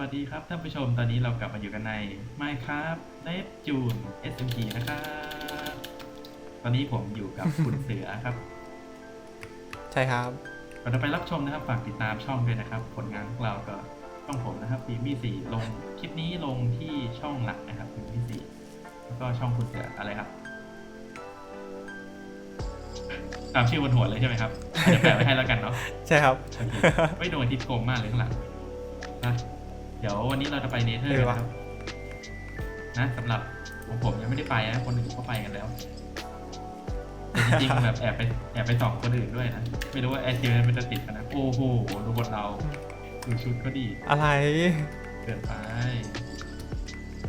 วัสดีครับท่านผู้ชมตอนนี้เรากลับมาอยู่กันใน Minecraft เ e ฟจูน SMP นะครับ ตอนนี้ผมอยู่กับคุณเสือครับ ใช่ครับก่อนจะไปรับชมนะครับฝากติดตามช่องด้วยนะครับ ผลงานของเราก็ช่องผมนะครับทีมี่สี่ลงคลิปนี้ลงที่ช่องหลักนะครับทีมี่สี่แล้วก็ช่องคุณเสืออะไรครับตามชื่อบนหัวเลยใช่ไหมครับเดี๋ยวแปะไว้ให้แล้วกันเนาะใช่ครับโอเคไม่โดนทิศโกงมากเลยข้างหลังนะ เดี๋ยววันนี้เราจะไปเนเธอร์กันนะครับนะสำหรับผมผมยังไม่ได้ไปนะคนอื่นเขาไปกันแล้วแต่จริงๆ แบบแอบไปแอบไปส่องคนอื่นด้วยนะไม่รู้ว่าแอร์ทีมันจะติดกันนะโอ้โหดูบนเราดูชุดก็ดีอะไร เกินไป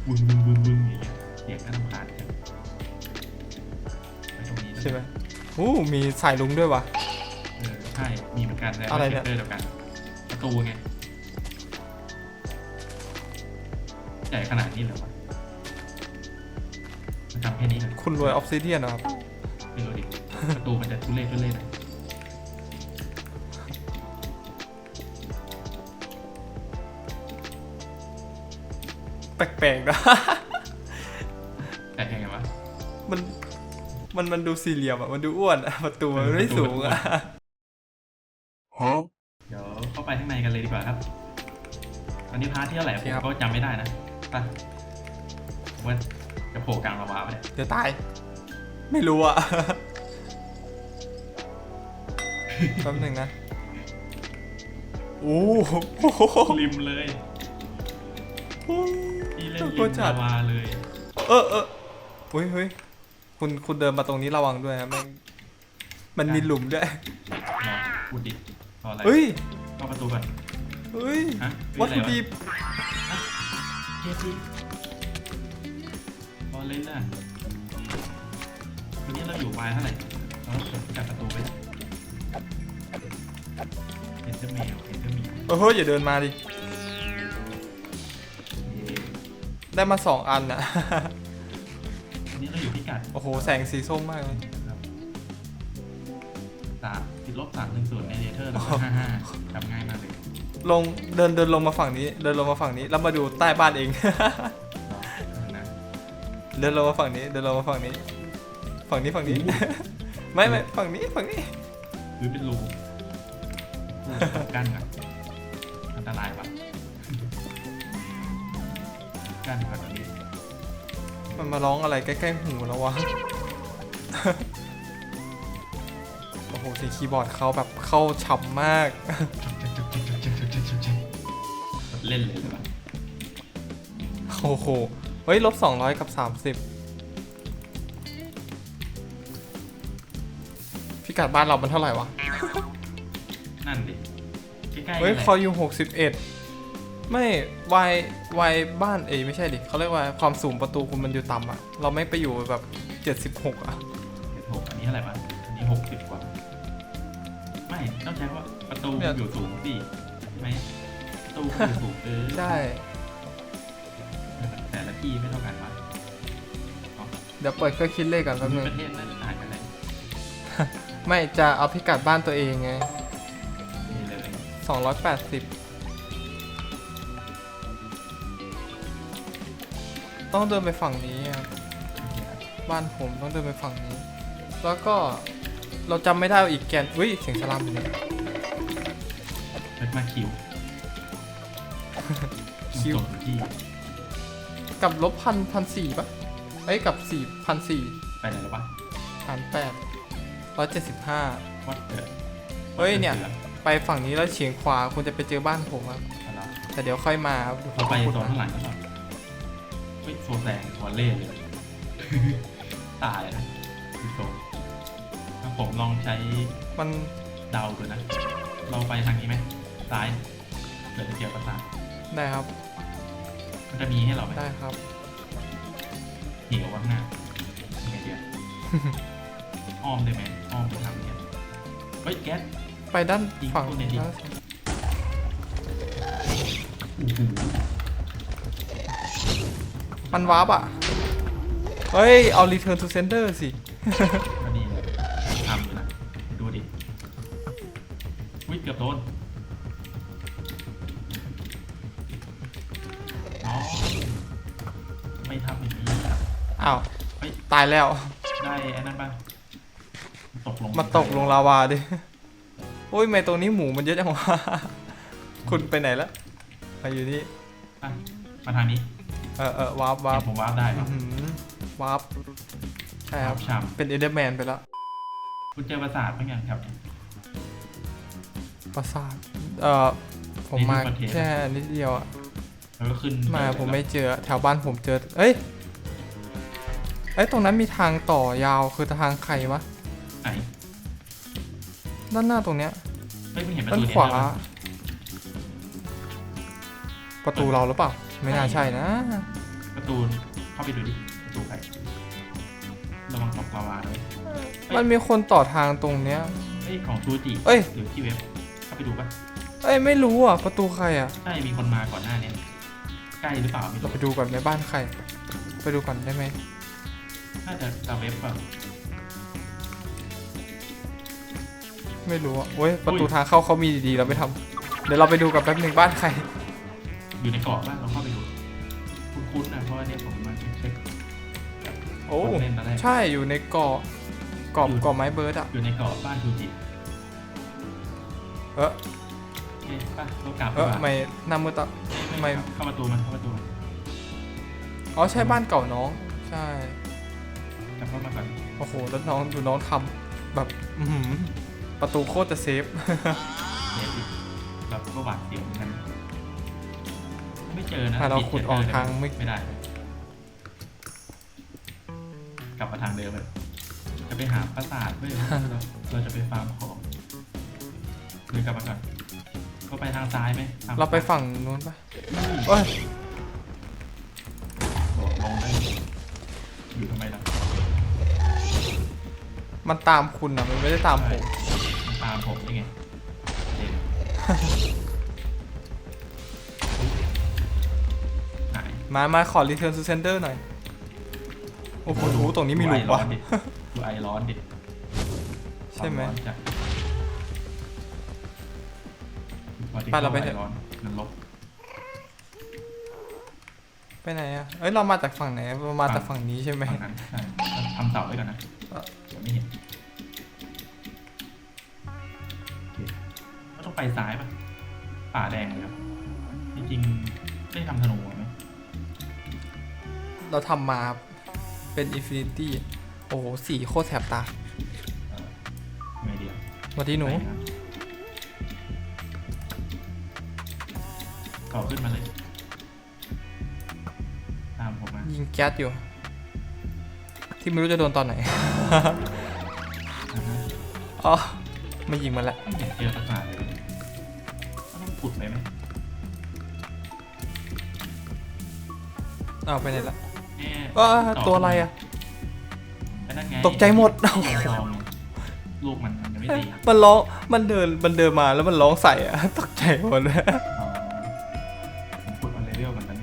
บึ้งบึ้งบึ้งบึ้งอย่างเงี้ยเสียงน่ารำคาญจังไปตรงนี้นะใช่ไหมอู้มีสายลุงด้วยวะ เออใช่มีเหมือนกันแต่อะไรไม่เนี่ใช่ยเดียวกันประตูไง หญ่ขนาดนี้เหรอวะมันทำแค่นี้เหรอคุณรวยออฟซิเดียนนะครับ ไม่รู้ดิ ประตูมันจะทุเรศทุเรศหน่อยแปลกๆนะ แต่ยังไงวะ มัน มันมันดูสี่เหลี่ยมอะ มันดูอ้วนอะประตูมันไม่สูงอะ เดี๋ยวเข้าไปข้างในกันเลยดีกว่าครับ ตอนนี้พาร์ทที่เท่าไหร่ผโอเคมครับก็จำไม่ได้นะ ไปผมว่าจะโผล่กลางระวาไปเนี่ยเดี๋ยวตาย ไม่รู้อะแป๊บหนึงนะโอ้โหริมเลยที่เล่นริก็มจัดระวาเลย เออเออเฮ้ยเฮ้ยคุณคุณเดินมาตรงนี้ระวังด้วยนะแม่งมันมีหลุมด้วยเนาะพูดดิรออะไรเฮ้ยเข้าประตูก่อนเฮ้ยฮะวัตถุดิบ เฮ้ยพี่รอเล่นน่ะวันนี้เราอยู่วายเท่าไหร่เราเปิดจากประตูไปเห็นจะแมวเห็นจะมีเออเฮ้ยอย่าเดินมาดิ ได้มาสองอันนะ วันนี้เราอยู่พิกัดโอ้โห แสงสีส้มมากเลยครับสามติดลบสามหนึ่งศูนย์ในเนเธอร์แล้วก็ห้าห้าจำง่ายมากเลย ลงเดินเดินลงมาฝั่งนี้ เดินลงมาฝั่งนี้แล้วมาดูใต้บ้านเอง นะเดินลงมาฝั่งนี้เดินลงมาฝั่งนี้ ฝั่งนี้ฝั่งนี้ ไม่ไม่ฝั่งนี้ฝั่งนี้ หรือเป็นรูกั้นอะอันตรายปะกั้นก่อนตอนนี้มันมาร้องอะไรใกล้ๆหูแล้ววะ โอ้โหสีคีย์บอร์ดเขาแบบเข้าฉ่ำมากเล่นเลยหรือเปล่าโอ้โห เฮ้ยลบสองร้อยกับสามสิบพิกัดบ้านเรามันเท่าไหร่วะ นั่นดิ ใกล้ๆเฮ้ยกันแหละคออยู่หกสิบเอ็ดไม่วายวายบ้านเอยไม่ใช่ดิเขาเรียกว่าความสูงประตูคุณมันอยู่ต่ำอะเราไม่ไปอยู่แบบเจ็ดสิบหกอะเจ็ดหกอันนี้เท่าไหร่วะอันนี้หกสิบกว่า ไม่ ต้องใช้ว่าประตูอยู่สูงสิใช่ไหมประ ตูอยู่สูงเออใช่ แต่ละที่ไม่เท่ากันวะเดี๋ยวเปิดเครื่องคิดเลขก่อนแป๊บนึงประเทศนั้นต่างกันเลยไม่จะเอาพิกัดบ้านตัวเองไง นี่เลยสองร้อยแปดสิบต้องเดินไปฝั่งนี้ครับบ้านผมต้องเดินไปฝั่งนี้ แล้วก็เราจำไม่ได้ว่าอีกแกนอุ้ยเสียงสลัมอยู่เนี่ยเลิกมาคิว คิว ที่กับลบพันพันสี่ปะเอ้ยกับสี่พันสี่ไปไหนแล้ววะหารแปดร้อยเจ็ดสิบห้า วัดเกิดเฮ้ยเนี่ย ไปฝั่งนี้แล้วเฉียงขวาคุณจะไปเจอบ้านผมครับ แต่เดี๋ยวค่อยมาครับดี๋ยวเราไปพูดโซนข้างหลังก็ต่อเฮ้ยโซนแดงวอลเล่เลย ตายนะคือโซนถ้าผมลองใช้มันเดาดูนะ เราไปทางนี้ไหมซ้ายเกิดจะเกี่ยวกับซ้ายได้ครับ มันจะมีให้เราไหมได้ครับ เหนียวว่างหน้ายังไงเดียวอ้อมได้ไหมอ้อมไปทางเนี้ยเฮ้ยแก๊ส ไปด้านยิงฝั่งตู้เนี่ยดิด้านอื้อหือมันวาร์ปอะ เฮ้ย เอา return to sender สิ ก็นี่เลยทำอยู่นะดูดิวิเกือบโดน อ้าวเฮ้ย ตายแล้ว ได้ไอ้นั่นปะตกลงมาตกลงลาวาดิโอ้ยทำไมตรงนี้หมูมันเยอะจังวะคุณไปไหนแล้วมาอยู่นี่อะมาทางนี้เออเออวาร์ปวาร์ปเห็นผมวาร์ปได้ปะอื้อหือวาร์ปใช่ครับฉ่เป็นเอเดอร์แมนไปแล้วำคุณเจอปราสาทบ้างยังครับ ปราสาทเอ่อผมมานี่คือประเทศแค่นิดเดียวอะแล้วก็ขึ้นมาปผมไม่เจอแถวบ้านผมเจอ เอ้ย เอ้ยตรงนั้นมีทางต่อยาวคือทางใครวะไหนด้านหน้าตรงเนี้ยเฮ้ยเพิ่งเห็นประด้าตูนเนี่ยขวาใช่ปะประตูเราหรือเปล่า ไม่น่าใช่นะ ประตูเข้าไปดูดิประตูใครระวังตกลาวาด้วยมันมีคนต่อทางตรงเนี้ย เฮ้ยของซูจิเอ้ย หรือที่เว็บเข้าไปดูปะเอ้ยไม่รู้อะประตูใครอะ ใช่มีคนมาก่อนหน้าเนี้ยใกล้หรือเปล่าไม่เรารู้ไปดูก่อนในบ้านใคร ไปดูก่อนได้ไหม น่าจะตามเว็บเปล่าไม่รู้อะโอ้ยประตูทางเข้าเขามีดีๆเราไม่ทำเดี๋ยวเราไปดูกับแป๊บหนึ่งบ้านใคร อยู่ในเกาะบ้างเราเข้าไปดู คุ้นๆนะเพราะว่าเนี่ยผมมาเช็คโอ้ของเล่นมาแรกใช่อยู่ในเกาะเกาะเกาะไม้เบิร์ดอะ อยู่ในเกาะบ้านซูจิเออโอเคป่ะเรากลับเอดีอกว่าไม่หน้ามืดอะไม่เข้าประตูมันเข้าประตูมันอ๋อใช่บ้านเก่าน้อง ใช่ กลับเข้ามาก่อนโอ้โหแล้วน้องดูน้องทำแบบอื้อหือประตูโคตรจะเซฟ เดี๋ยวดิเราก็หวาดเสียวเหมือนกัน ไม่เจอนะถ้าเราขุดออกทางไม่ ไม่ได้ กลับมาทางเดิมเลยจะไปหาปราสาทเพื่อเราเราจะไปฟาร์มของเดินกลับมาก่อนก็ไปทางซ้ายไหมทงเราไปฝั่งนู้นปะเฮ้ยเอ้ย โดดลงได้อยู่ทำไมล่ะ มันตามคุณนะมันไม่ได้ตามผมมันตามผมยังไงเด่นหายมา มาขอ return to sender หน่อย โอ้โหดูตรงนี้มีหลุมดูไอร้อวะนดิดูไอร้อนดิใช่ไหมความร้อนจากไปเราไปเถไออะ ร้อนมันลบ ไปไหนอะเอ้ย เรามาจากฝั่งไหน เรามาจากฝั่งนี้ใช่ไหม ฝั่งนั้นใช่ทำเสาไว้ก่อนนะเอ่อเดี๋ยว ไม่เห็นโอเคก็ต้องไปซ้ายปะป่าแดงเลยครับ จริงๆได้ทำธนูไหมเราทำมาเป็น infinity โอ้โหสีโคตรแสบตาเออไงเดียวสวัสดีหนูไปะต่อขึ้นมาเลย ตามผมมา ยิงแก๊สอยู่ ที่ไม่รู้จะโดนตอนไหนอ่าฮะอ๋อไม่ยิงมันละไม่เห็นเจอประสาทเลยต้องขุดไปไหมเอาไปไหนละแน่ว้าตัวอะไรอะ ไปนั่นไงตกใจหมด ลองลูกมันมันยังไม่ตีมันร้อง มันเดิน มันเดินมาแล้วมันร้องใส่อะตกใจหมดเลยอ๋อผมขุดมาเลเวลเหมือนกัน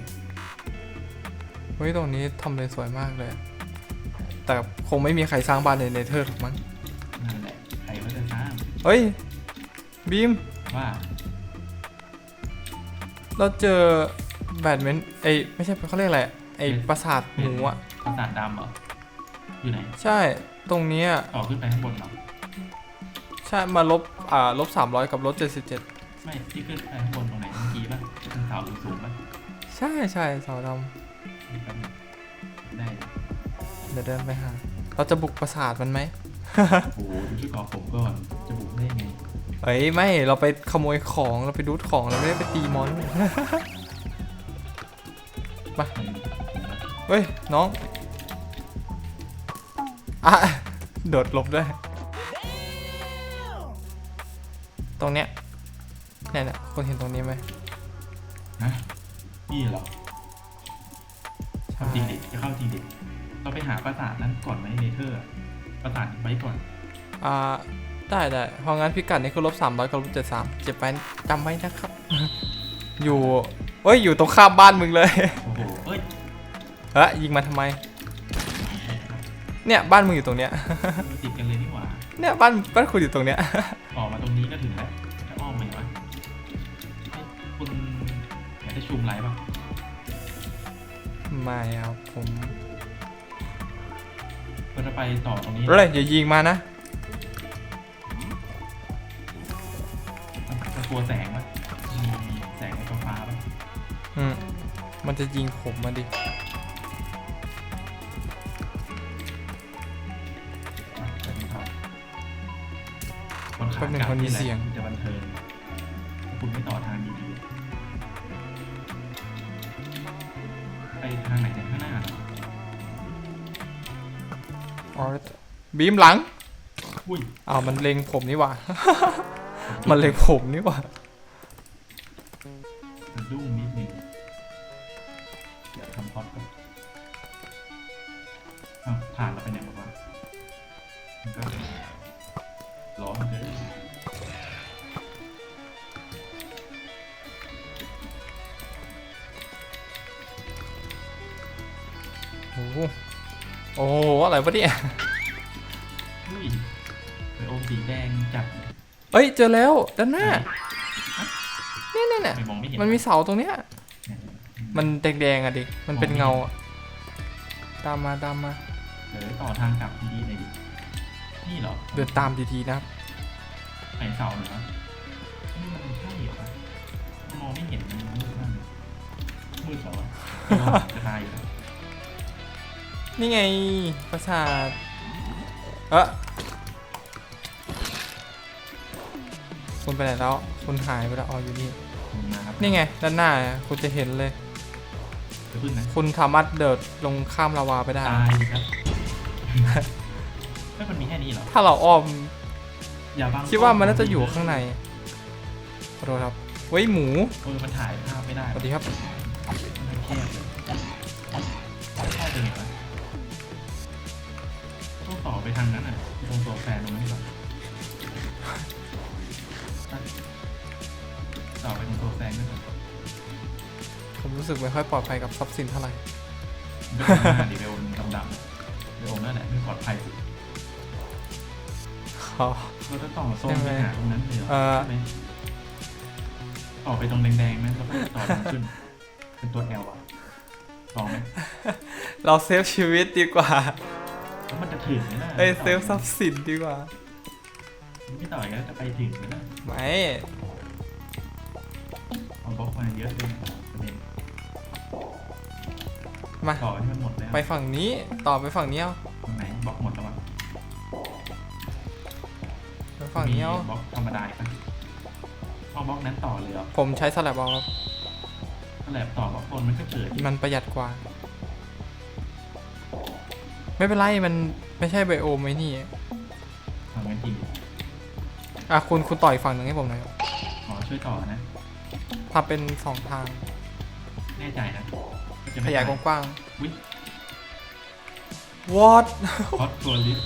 เฮ้ยตรงนี้ทำเลสวยมากเลย แต่คงไม่มีใครสร้างบ้านในเนเธอร์หรอกมั้งนั่นแหละใครว่าจะสร้างเฮ้ยบีมว่าเราเจอแบดเมนไอยไม่ใช่เขาเรียกอะไรอะไอปราสาทหมูอะประสาทดำเหรออยู่ไหนใช่ตรงเนี้ยต่อขึ้นไปข้างบนเหรอใช่มาลบอ่าลบสามร้อยกับลบเจ็ดสิบเจ็ดไม่ที่ขึ้นไปข้างบนตรงไหนเมื่อกี้ป่ะเป็นเสาสูงๆป่ะใช่ใช่เสาดได้ำ เดี๋ยวเดินไปหา เราจะบุกปราสาทมันไหม โอ้โหดูที่เกาะผมก่อน จะบุกได้ไง เอ้ยไม่ เราไปขโมยของเราไปดูดของเราไม่ได้ไปตีมอนมันเฮ้ย น้อง อะ โดดหลบด้วย ตรงเนี้ยเนี่ยเนี่ยคนเห็นตรงนี้ไหมฮะนี่เหรอใช่จริงดิจะเข้าจริงดิ เราไปหาปราสาทนั้นก่อนไหมเนเธอร์อะปราสาทไว้ก่อน อ่า ได้ได้เพราะงั้นพิกัดนี้คือลบสามร้อยกับลบเจ็ดสามเจ็บไปจำไว้นะครับ อยู่เฮ้ย อยู่ตรงข้ามบ้านมึงเลย โอ้โหเอ้ยเฮ้ยยิงมาทำไม เนี่ยบ้านมึงอยู่ตรงเนี้ยมันติดกันเลยนี่หว่าเนี่ยบ้านบ้านคุณอยู่ตรงเนี้ย ออกมาตรงนี้ก็ถึงแล้วจะอ้อมไหมวะเฮ้ยคุณอยากได้ชูมไลท์ป่ะไม่ครับผม เราจะไปต่อตรงนี้เฮ้ยอย่ายิงมานะจะกลัวแสงปะมีแสงไฟฟ้าปะอืมมันจะยิงผมมาดิอะจะมีครับบนขาแป๊บหนึงกลับมันมีนี่แหละเสียง จะบันเทิงถ้าคุณไม่ต่อทางดีๆไปทางไหนเนี่ยข้างหน้าเหรอ อ๋อบีมหลังอุ้ยอ้าวมันเล็งผมนี่หว่า มันเล็งผมนี่หว่า อ้โหอะไรวะเนี่ยอุ้ยไปโอมสีแดงจัดเลยเอ้ยเจอแล้วด้านหน้าเนี่ยเนี่ยเนี่ยไม่มองไม่เห็นมันมีเสาตรงเนี้ยเนี่ยมันแดงๆอะดิมันเป็นเงาอะตามมาตามมาเดี๋ยวต่อทางกลับดีๆหน่อยดินี่เหรอเดินตามดีๆนะครับไหนเสาเหรอนี่มันใช่เหรอวะมองไม่เห็นมันมืดมากเลยมืดเหรอวะจะตายอยู่แล้ว นี่ไงประสาทเอะคุณไปไหนแล้วคุณหายไปแล้วอ๋ออยู่นี่ลงมาครับนี่ไง ด้านหน้าอะคุณจะเห็นเลยจะพึ่งนะคุณสามารถเดินลงข้ามลาวาไปได้ ตายครับไม่มันมีแค่นี้เหรอถ้าเราอ้อม อย่าบังคิดว่ามันน่าจะอยู่ข้างในขอโทษครับเว้ยหมูเออมันถ่ายภาพไม่ได้สวัสดีครับมันแคบเลยเข้าไปไงวะต้องต่อ ไปทางนั้นอะตรงตัวแฟนตรงนั้นดีกว่าต่อไปตรงตัวแฟนก็ได้ผมรู้สึกไม่ค่อยปลอดภัยกับทรัพย์สินเท่าไหร่เดินหน้าดิเบลดำๆเบลนั่นแหละไม่ปลอดภัยสุดอ๋อเราจะต่อโซนใช่ไหไปมหาตรงนั้นเลยเหรอเอ่อใช่ไหมต่อไปตรงแดงๆไหมแล้วก็ต่อตรงขึ้นเป็นตัว L อะลองไหมเราเซฟชีวิตดีกว่า แล้วมันจะถึงไหมล่ะเอ้ยเซฟทรัพย์สินดีกว่าไม่ต่อยก็จะไปถึงไหมล่ะไม่ เอาบล็อกมาเยอะเลยประเด็นมา ต่อให้มันหมดแล้วไปฝั่งนี้ต่อไปฝั่งนี้เอาตรงไหนบล็อกหมดแล้วมั้งไปฝั่งนี้เอามีบล็อกธรรมดาอีกปะเอาบล็อกนั้นต่อเลยเหรอผมใช้สลับเอาครับถ้าแลบต่อบล็อกบนมันก็เกิดอีกมันประหยัดกว่า ไม่เป็นไรมันไม่ใช่ไบโอมไอ้นี่ทำกันจริงอะคุณคุณต่อยฝั่งหนึ่งให้ผมหน่อยครับขอช่วยต่อนะทำเป็นสองทางแน่ใจนะก็จะขไม่ยายตกว้างวิๆ what พอดตัวลิฟต์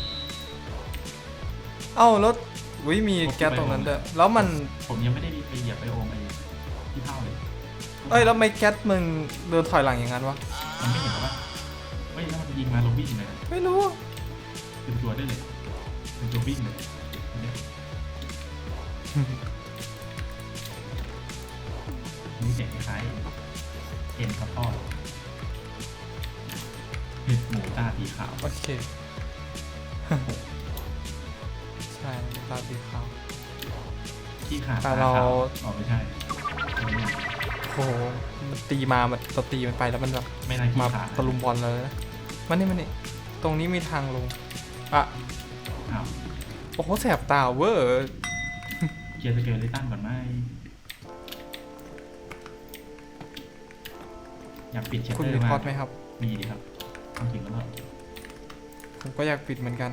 เอ้าแล้ววิมีแก๊สตรงนั้นด้วยแล้วมันผมยังไม่ได้ไปเหยียบไปโอมไอ้ที่เท่าเลยเอ้ยแล้วไม่แก๊สมึงเดินถอยหลังอย่างนั้นวะมันไม่เห็นหรอวะเฮ้ ยแล้วมันยิงมาลงวิ่งเลยนะไม่รู้เป็นตัวได้เลยเป็นตัววิ่งเลยอันเนี้ยนี่เสียงคล้ายๆเอ็นครับทอดเห็ดหมูตาสีขาวโอเค ใช่ตาสีขาว ที่ขาดแต่ตาเราขาวอ๋อไม่ใช่อันนี้โอ้โหมันตีมามันเราตีมันไปแล้วมันแบบไม่น่าขี้มาขาดตะลุมบอลเลยนะ มันนี่มันนี่ตรงนี้มีทางลง อะ อ้าวโอ้โหแสบตาเวอร์เคลียร์สเกลเลตันก่อนไหมอยากปิดเชตคุณเตอมีร์พมาอดไหมครับ มีดีครับต้องถึงแล้วเหรอผมก็อยากปิดเหมือนกัน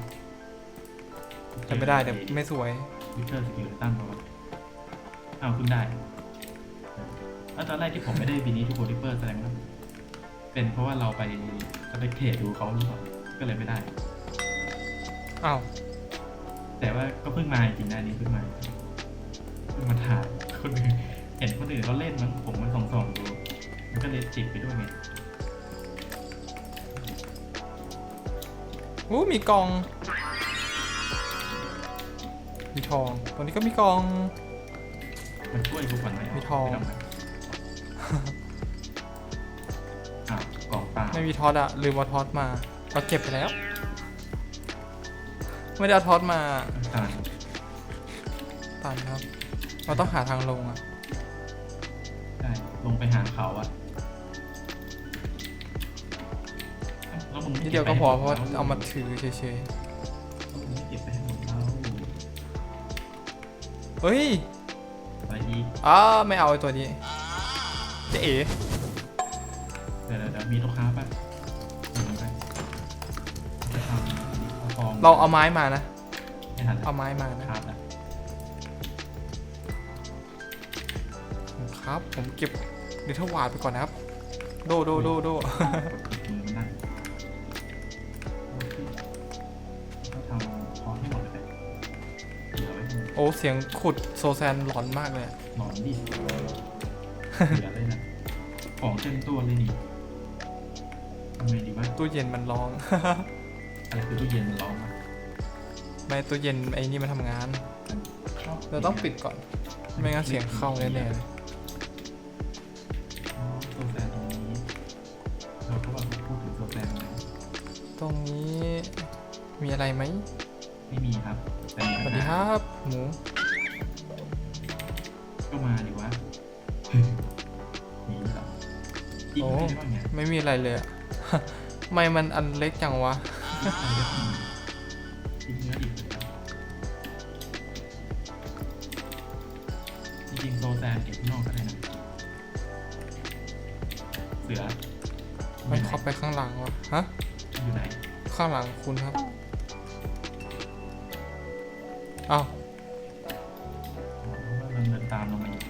แต่ไม่ได้เดี๋ยวไม่สวย วิเตอร์สกิลเลตันเพราะว่าอ้าวคุณได้แล้วตอนแรกที่ผมไม่ได้บินี้ทูโคลิเปอร์แสดงว่าเป็นเพราะว่าเราไป สเปกเทดูเขาหรือเปล่าก็เลยไม่ได้ อ้าวแต่ว่าก็เพิ่งมาจริงๆนะอันนี้เพิ่งมาเพิ่งมาถ่ายคนอื่นเห็นคนอื่นเขาเล่นมั้งผมมันส่องๆดูมันก็เลยจิกไปด้วยไงอู้มีกอง มีทองตรงนี้ก็มีกอง มันช่วยทุกวันไหมมีทองไทำไม ไม่มีทอสอะลืมเอาทอสมาเราเก็บไปแล้ว ไม่ได้เอาทอสมาตานตันครับ เราต้องหาทางลงอะใช่ลงไปหาเขาอะเอ้าแล้วมึงไม่นิดเดียวก็พอเพราะว่าก็บไปให้หดเอามาถือเฉยแล้วมึงไม่เก็บไปให้หมดเราๆเฮ้ยอะไรดีอ้าไม่เอาไอ้ตัวนี้เจ๊เอ๋ มีลูกค้าป่ะเดี๋ยวไปจะทำเอาฟองเราเอาไม้มานะ ไม่ทันเอาไม้มานะ ครับนะ ครับ ผมเก็บดิทวาดไปก่อนนะครับ โดโดโดโด มือมันนั่นโอเคก็ทำพอให้หมดเลยเหลือไว้ให้หมดโอ้เสียงขุดโซแซนหลอนมากเลยอะหนอนดิเหลือเลยนะ ของเต็มตัวเลยนี่ทำ ไงดีวะตู้เย็นมันร้อง อะไรคือตู้เย็นมันร้อนมาไม่ตู้เย็นไอ้นี่มันทำงานชอบเราต้องปิดก่อน ไม่งั้นเสียงเข้าแน่ๆเลยอ๋อตัวแซนตรงนี้เราก็ว่าพูดถึงตัวแซนนะตรงนี้มีอะไรไหมไม่มีครับแต่มีสปัวัญสดีคหารับหมู ก็มาดิวะหนีเหรอจริงโอ้ ไม่ได้ว่าไงไม่มีอะไรเลยอะ ไม่มันอันเล็กจังวะทิ้งเนื้อดิบเลยครับจริงๆโซแซนเก็บข้างนอกก็ได้นะ เสือไม่เข้าไปข้างหลังวะ ฮะ อยู่ไหน ข้างหลังคุณครับ อ้าวอ๋อเราเดินตามลงมาอีก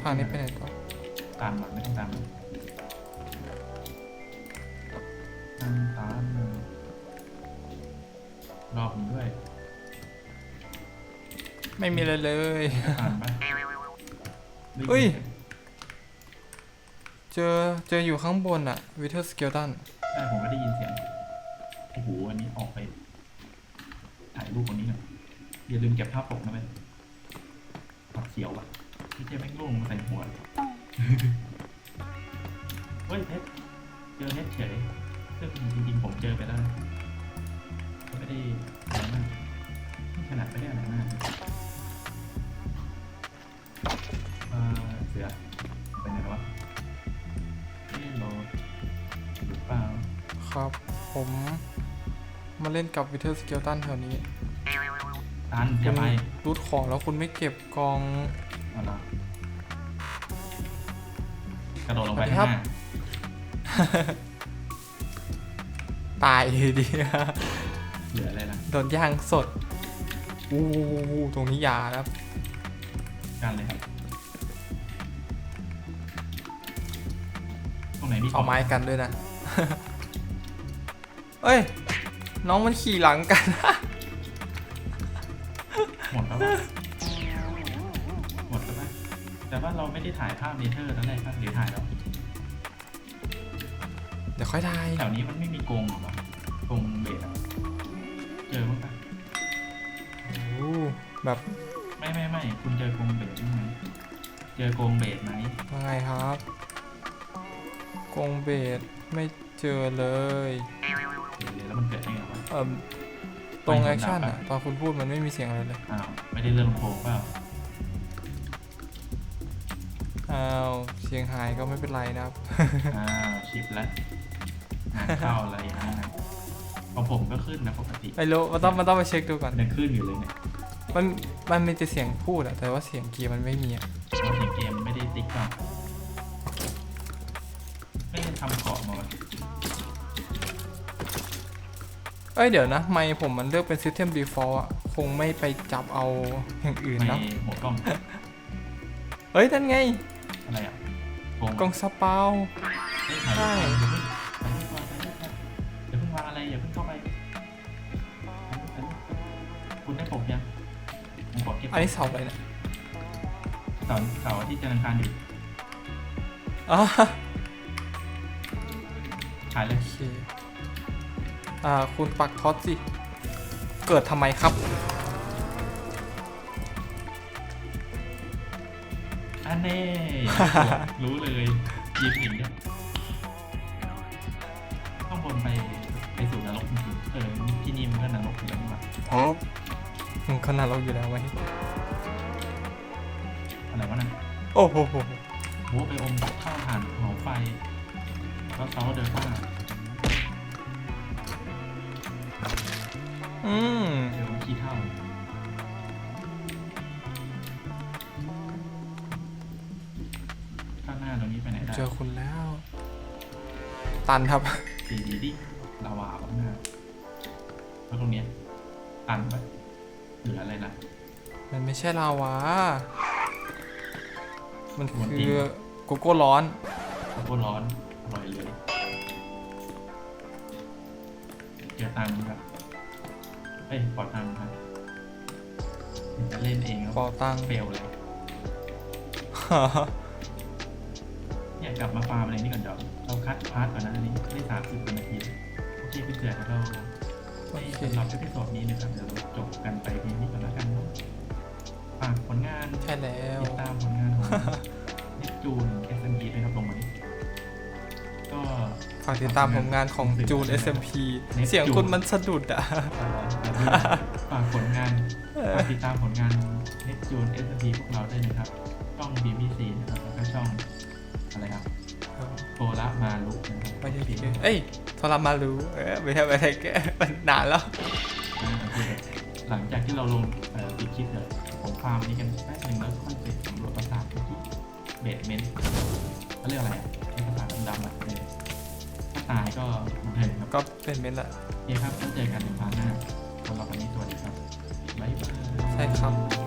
ทางนี้ไปไหนต่อ ตามหลังไม่ต้องตามหลัง รอบนี้ด้วยไม่มีอะไรเลยตามปะเฮ้ย เจอเจออยู่ข้างบนอะวิเทอร์สเกลตันใช่ผมก็ได้ยินเสียงโอ้โหอันนี้ออกไป ถ่ายรูปตรงนี้หน่อยอย่าลืมเก็บภาพปกนะเว้ยผักเขียวอะไม่ใช่แม่งร่วงมาใส่หัวเฮ้ยเพชรเจอเพชรเฉยซึ่งจริงๆผมเจอไปแล้วนะ ไม่ได้อะไรมากขนาดไม่ได้อะไรมากเอ่อเสือไปไหนแล้ววะนี่โหลดหรือเปล่าครับ ผมมาเล่นกับวิเทอร์สเกลตันแถวนี้ตันอย่าไปรูดของแล้วคุณไม่เก็บกองเอาละกระโดดลงไปสวัสดีข้างคหรับน้าตายดี เหลืออะไรล่ะโดนย่างสดอู้ตรงนี้อยานะครับกันเลยครับตรงไหนมีเอาไม้กันด้วยนะ เอ้ย น้องมันขี่หลังกัน หมดแล้วปะหมดแล้วปะแต่ว่าเราไม่ได้ถ่ายภาพเนเธอร์ตอนแรกปะหรือถ่ายแล้ว เดี๋ยวค่อยทาย แถวนี้มันไม่มีกรงหรอวะ แบบไม่ไม่ไม่คุณเจอกรงเบสบ้างไหมเจอกรงเบสไหมว่าไงครับกงเบสไม่เจอเลยเดี๋ยวแล้วมันเกิดได้ไงวะเอ่มตรงไม่แอผมคชั่นดับอะอะตอนคุณพูดมันไม่มีเสียงอะไรเลยอ้าวไม่ได้เลื่อนลำโพงเปล่าอ้าวเสียงหายก็ไม่เป็นไรนะครับอ้าวชิปแล้วงานเข้าอะไรอย่างนี้นะของผมก็ขึ้นนะปกติไม่รู้มันต้องมันต้องไปเช็คดูก่อนยังขึ้นอยู่เลยเนี่ย มันมันมีแต่เสียงพูดอะแต่ว่าเสียงเกียร์มันไม่มีอะเพราะในเกมไม่ได้ติ๊กก่อนไม่ได้ทำเกาะมาวะเอ้ยเดี๋ยวนะ ไม่ผมมันเลือกเป็น System Default อะคงไม่ไปจับเอาอย่างอื่นในเนอะหัวกล้องเอ้ยนั่นไง อะไรอะโกงกล่องสปาวเฮ้ยถ่ายรูปก่อนอย่าเพิ่งถ่ายรูปก่อนอย่าเพิ่งวางอะไรอย่าเพิ่งเข้าไปถ่ายรูปถ่ายรูปคุณได้ปกยัง ผมขอเก็บอันนี้เสาอะไรเนี่ยเสาร์เสาร์อาที่จันทร์อังคารอยู่อ๋อถ่ายเลยโอเคอ่าคุณปักท็อตสิ เกิดทำไมครับ อันเน่ รู้เลยยิบหนีเนี่ย นก็น่ารักอยู่แล้วไว้ยอะไรวะนั่นโอ้โหโหไปอมข้าวผ่านหอไฟแล้วเขาก็เดินเข้ามาอืมเดี๋ยวขี้เท่าข้างหน้าตรงนี้ไปไหนได้เจอคุณแล้ว ตันครับ ช่ลาวา มันมันจริคืงอโกโก้ร้อนข้าวโพดร้อน อร่อยเลยเจอตังค์ครับ เอ้ยขอตังค์ครับจะเล่นเองแล้วเป่าตังค์เฟลเลยเนี่ยกลับมาฟาร์มอะไรนี่ก่อนเดี๋ยวเราคัดพาร์ทก่อนนะอันนี้ได้สามสิบกว่านาทีโอเคพี่เสือเดี๋ยวเราโอเคสำหรับเอพิโซดนี้นะครับเดี๋ยวเราจบกันไปเพียงนี้ก่อนแล้วกันเนาะ ฝากผลงานใช่แล้ว ติดตามผลงานของนิกจูน SMG ด้วยครับลงมานี้ก็ ฝากติดตามผลงานของจูน SMP Neptune เสียงคุณมันสะดุดอะเอ่อฝากผลงานฝากติดตามผลงานนิกจูน SMG พวกเราด้วยนะครับ ช่อง BBC นะครับแล้วก็ช่องอะไรครับโฟละมาลุนะครับไม่ใช่พี่เอ้ยทรมารู้เออไม่ใช่ไม่ใช่แกมันนานแล้วอ่าโอเคหลังจากที่เราลงเอ่อปิดคลิปเดี๋ยวผม ฟาร์มนี้กันแป๊บหนึงแล้วค่อยไปสำรวจปราสาทที่เบสเมนต์เขาเรียกอะไรอะไอ้ปราสาทดำๆอะเออถ้าตายก็บันเทิงครับก็เป็นเม้นท์แหละ โอเคครับแล้วเจอกันในพาร์ทหน้าสำหรับวันนี้สวัสดีครับบ๊ายบาย ใช่ครับ